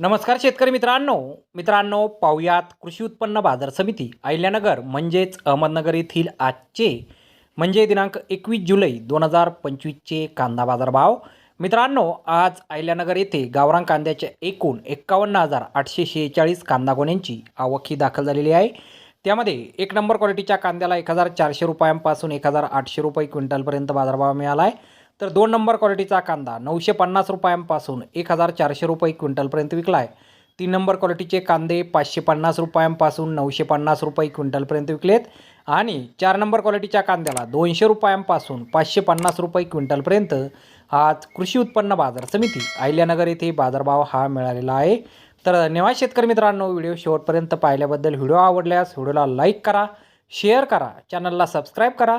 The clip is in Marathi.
नमस्कार शेतकरी मित्रांनो. मित्रांनो पाहुयात कृषी उत्पन्न बाजार समिती अहिल्यानगर म्हणजेच अहमदनगर येथील आजचे म्हणजे दिनांक एकवीस जुलै दोन हजार पंचवीसचे कांदा बाजार भाव मित्रांनो आज अहिल्यानगर येथे गावरान कांद्याच्या एकूण एक्कावन्न हजार आठशे शेहेचाळीस कांदा गोण्यांची आवक ही दाखल झालेली आहे. त्यामध्ये एक नंबर क्वालिटीच्या कांद्याला एक हजार चारशे रुपयांपासून एक हजार आठशे रुपये क्विंटलपर्यंत बाजारभाव मिळाला आहे. तर दोन नंबर क्वालिटीचा कांदा नऊशे पन्नास रुपयांपासून एक हजार चारशे रुपये क्विंटलपर्यंत विकला आहे तीन नंबर क्वालिटीचे कांदे पाचशे पन्नास रुपयांपासून नऊशे पन्नास रुपये क्विंटलपर्यंत विकलेत. आणि चार नंबर क्वालिटीच्या कांद्याला दोनशे रुपयांपासून पाचशे पन्नास रुपये क्विंटलपर्यंत आज कृषी उत्पन्न बाजार समिती अहिल्यानगर येथे बाजारभाव हा मिळालेला आहे. तर धन्यवाद शेतकरी मित्रांनो व्हिडिओ शेवटपर्यंत पाहिल्याबद्दल व्हिडिओ आवडल्यास व्हिडिओला लाईक करा शेअर करा चॅनलला सबस्क्राईब करा.